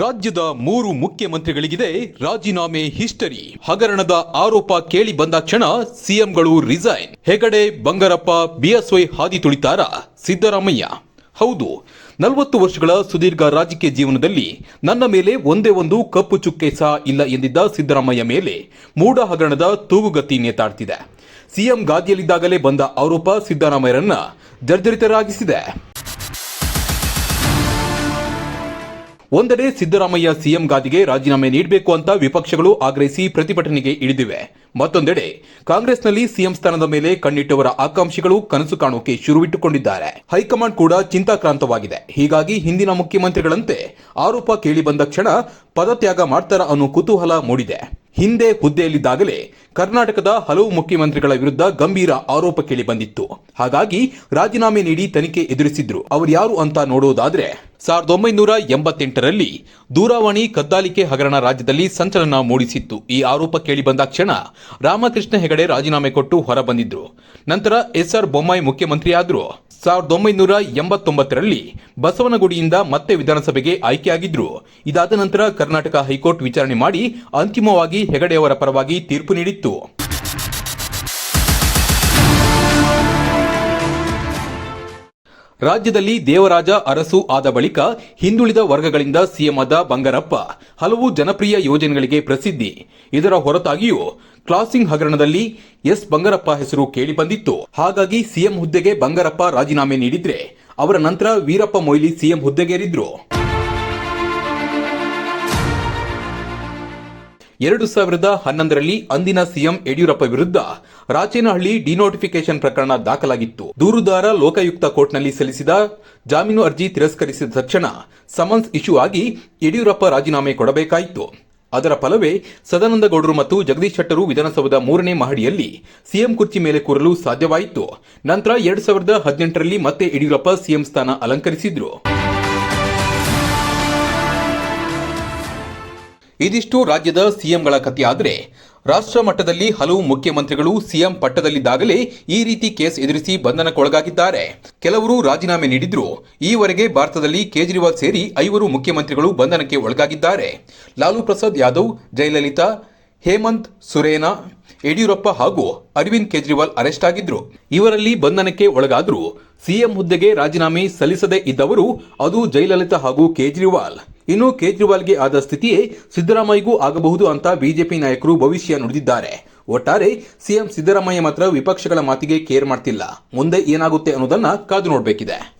ರಾಜ್ಯದ ಮೂರು ಮುಖ್ಯಮಂತ್ರಿಗಳಿಗಿದೆ ರಾಜೀನಾಮೆ ಹಿಸ್ಟರಿ. ಹಗರಣದ ಆರೋಪ ಕೇಳಿ ಬಂದ ಕ್ಷಣ ಸಿಎಂಗಳು ರಿಸೈನ್. ಹೆಗಡೆ, ಬಂಗಾರಪ್ಪ, ಬಿಎಸ್ವೈ ಹಾದಿ ತುಳಿತಾರ. ಸಿದ್ದರಾಮಯ್ಯ. ಹೌದು, ನಲವತ್ತು ವರ್ಷಗಳ ಸುದೀರ್ಘ ರಾಜಕೀಯ ಜೀವನದಲ್ಲಿ ನನ್ನ ಮೇಲೆ ಒಂದೇ ಒಂದು ಕಪ್ಪು ಚುಕ್ಕೆ ಸಹ ಇಲ್ಲ ಎಂದಿದ್ದ ಸಿದ್ದರಾಮಯ್ಯ ಮೇಲೆ ಮೂಡ ಹಗರಣದ ತೂಗುಗತಿ ನೇತಾಡ್ತಿದೆ. ಸಿಎಂ ಗಾದಿಯಲ್ಲಿದ್ದಾಗಲೇ ಬಂದ ಆರೋಪ ಸಿದ್ದರಾಮಯ್ಯರನ್ನ ಜರ್ಜರಿತರಾಗಿಸಿದೆ. ಒಂದೆಡೆ ಸಿದ್ದರಾಮಯ್ಯ ಸಿಎಂ ಗಾದಿಗೆ ರಾಜೀನಾಮೆ ನೀಡಬೇಕು ಅಂತ ವಿಪಕ್ಷಗಳು ಆಗ್ರಹಿಸಿ ಪ್ರತಿಭಟನೆಗೆ ಇಳಿದಿವೆ. ಮತ್ತೊಂದೆಡೆ ಕಾಂಗ್ರೆಸ್ನಲ್ಲಿ ಸಿಎಂ ಸ್ಥಾನದ ಮೇಲೆ ಕಣ್ಣಿಟ್ಟವರ ಆಕಾಂಕ್ಷಿಗಳು ಕನಸು ಕಾಣೋಕೆ ಶುರುವಿಟ್ಟುಕೊಂಡಿದ್ದಾರೆ. ಹೈಕಮಾಂಡ್ ಕೂಡ ಚಿಂತಾಕ್ರಾಂತವಾಗಿದೆ. ಹೀಗಾಗಿ ಹಿಂದಿನ ಮುಖ್ಯಮಂತ್ರಿಗಳಂತೆ ಆರೋಪ ಕೇಳಿ ಬಂದ ಕ್ಷಣ ಪದತ್ಯಾಗ ಮಾಡ್ತಾರ ಅನ್ನೋ ಕುತೂಹಲ ಮೂಡಿದೆ. ಹಿಂದೆ ಹುದ್ದೆಯಲ್ಲಿದ್ದಾಗಲೇ ಕರ್ನಾಟಕದ ಹಲವು ಮುಖ್ಯಮಂತ್ರಿಗಳ ವಿರುದ್ಧ ಗಂಭೀರ ಆರೋಪ ಕೇಳಿ ಬಂದಿತ್ತು ಹಾಗಾಗಿ ರಾಜೀನಾಮೆ ನೀಡಿ ತನಿಖೆ ಎದುರಿಸಿದ್ರು. ಅವರು ಯಾರು ಅಂತ ನೋಡೋದಾದ್ರೆ ಸಾವಿರದ ಒಂಬೈನೂರ ಎಂಬತ್ತೆಂಟರಲ್ಲಿ ದೂರವಾಣಿ ಕದ್ದಾಲಿಕೆ ಹಗರಣ ರಾಜ್ಯದಲ್ಲಿ ಸಂಚಲನ ಮೂಡಿಸಿತ್ತು. ಈ ಆರೋಪ ಕೇಳಿ ಬಂದ ಕ್ಷಣ ರಾಮಕೃಷ್ಣ ಹೆಗಡೆ ರಾಜೀನಾಮೆ ಕೊಟ್ಟು ಹೊರಬಂದಿದ್ರು. ನಂತರ ಎಸ್ಆರ್ ಬೊಮ್ಮಾಯಿ ಮುಖ್ಯಮಂತ್ರಿಯಾದರು. ಸಾವಿರದ ಒಂಬೈನೂರ ಎಂಬತ್ತೊಂಬತ್ತರಲ್ಲಿ ಬಸವನಗುಡಿಯಿಂದ ಮತ್ತೆ ವಿಧಾನಸಭೆಗೆ ಆಯ್ಕೆಯಾಗಿದ್ರು. ಇದಾದ ನಂತರ ಕರ್ನಾಟಕ ಹೈಕೋರ್ಟ್ ವಿಚಾರಣೆ ಮಾಡಿ ಅಂತಿಮವಾಗಿ ಹೆಗಡೆಯವರ ಪರವಾಗಿ ತೀರ್ಪು ನೀಡಿತ್ತು. ರಾಜ್ಯದಲ್ಲಿ ದೇವರಾಜ ಅರಸು ಆದ ಬಳಿಕ ಹಿಂದುಳಿದ ವರ್ಗಗಳಿಂದ ಸಿಎಂ ಆದ ಬಂಗಾರಪ್ಪ ಹಲವು ಜನಪ್ರಿಯ ಯೋಜನೆಗಳಿಗೆ ಪ್ರಸಿದ್ಧಿ. ಇದರ ಹೊರತಾಗಿಯೂ ಕ್ಲಾಸಿಂಗ್ ಹಗರಣದಲ್ಲಿ ಎಸ್ ಬಂಗಾರಪ್ಪ ಹೆಸರು ಕೇಳಿಬಂದಿತ್ತು. ಹಾಗಾಗಿ ಸಿಎಂ ಹುದ್ದೆಗೆ ಬಂಗಾರಪ್ಪ ರಾಜೀನಾಮೆ ನೀಡಿದ್ರೆ ಅವರ ನಂತರ ವೀರಪ್ಪ ಮೊಯ್ಲಿ ಸಿಎಂ ಹುದ್ದೆಗೇರಿದ್ರು. ಎರಡು ಸಾವಿರದ ಹನ್ನೊಂದರಲ್ಲಿ ಅಂದಿನ ಸಿಎಂ ಯಡಿಯೂರಪ್ಪ ವಿರುದ್ಧ ರಾಚೇನಹಳ್ಳಿ ಡಿನೋಟಿಫಿಕೇಶನ್ ಪ್ರಕರಣ ದಾಖಲಾಗಿತ್ತು. ದೂರುದಾರ ಲೋಕಾಯುಕ್ತ ಕೋರ್ಟ್ನಲ್ಲಿ ಸಲ್ಲಿಸಿದ ಜಾಮೀನು ಅರ್ಜಿ ತಿರಸ್ಕರಿಸಿದ ತಕ್ಷಣ ಸಮನ್ಸ್ ಇಶ್ಯೂ ಆಗಿ ಯಡಿಯೂರಪ್ಪ ರಾಜೀನಾಮೆ ಕೊಡಬೇಕಾಯಿತು. ಅದರ ಫಲವೇ ಸದಾನಂದಗೌಡರು ಮತ್ತು ಜಗದೀಶ್ ಶೆಟ್ಟರು ವಿಧಾನಸೌಧದ ಮೂರನೇ ಮಹಡಿಯಲ್ಲಿ ಸಿಎಂ ಕುರ್ಚಿ ಮೇಲೆ ಕೂರಲು ಸಾಧ್ಯವಾಯಿತು. ನಂತರ ಎರಡ್ ಸಾವಿರದ ಹದಿನೆಂಟರಲ್ಲಿ ಮತ್ತೆ ಯಡಿಯೂರಪ್ಪ ಸಿಎಂ ಸ್ಥಾನ ಅಲಂಕರಿಸಿದ್ರು. ಇದಿಷ್ಟು ರಾಜ್ಯದ ಸಿಎಂಗಳ ಕಥೆಯಾದರೆ ರಾಷ್ಟ್ರ ಮಟ್ಟದಲ್ಲಿ ಹಲವು ಮುಖ್ಯಮಂತ್ರಿಗಳು ಸಿಎಂ ಪಟ್ಟದಲ್ಲಿದ್ದಾಗಲೇ ಈ ರೀತಿ ಕೇಸ್ ಎದುರಿಸಿ ಬಂಧನಕ್ಕೊಳಗಾಗಿದ್ದಾರೆ. ಕೆಲವರು ರಾಜೀನಾಮೆ ನೀಡಿದ್ರು. ಈವರೆಗೆ ಭಾರತದಲ್ಲಿ ಕೇಜ್ರಿವಾಲ್ ಸೇರಿ ಐವರು ಮುಖ್ಯಮಂತ್ರಿಗಳು ಬಂಧನಕ್ಕೆ ಒಳಗಾಗಿದ್ದಾರೆ. ಲಾಲು ಪ್ರಸಾದ್ ಯಾದವ್, ಜಯಲಲಿತಾ, ಹೇಮಂತ್ ಸುರೇನಾ, ಯಡಿಯೂರಪ್ಪ ಹಾಗೂ ಅರವಿಂದ್ ಕೇಜ್ರಿವಾಲ್ ಅರೆಸ್ಟ್ ಆಗಿದ್ರು. ಇವರಲ್ಲಿ ಬಂಧನಕ್ಕೆ ಒಳಗಾದ್ರು ಸಿಎಂ ಹುದ್ದೆಗೆ ರಾಜೀನಾಮೆ ಸಲ್ಲಿಸದೇ ಇದ್ದವರು ಅದು ಜಯಲಲಿತಾ ಹಾಗೂ ಕೇಜ್ರಿವಾಲ್. ಇನ್ನು ಕೇಜ್ರಿವಾಲ್ಗೆ ಆದ ಸ್ಥಿತಿಯೇ ಸಿದ್ದರಾಮಯ್ಯಗೂ ಆಗಬಹುದು ಅಂತ ಬಿಜೆಪಿ ನಾಯಕರು ಭವಿಷ್ಯ ನುಡಿದಿದ್ದಾರೆ. ಒಟ್ಟಾರೆ ಸಿಎಂ ಸಿದ್ದರಾಮಯ್ಯ ಮಾತ್ರ ವಿಪಕ್ಷಗಳ ಮಾತಿಗೆ ಕೇರ್ ಮಾಡ್ತಿಲ್ಲ. ಮುಂದೆ ಏನಾಗುತ್ತೆ ಅನ್ನೋದನ್ನ ಕಾದು ನೋಡಬೇಕಿದೆ.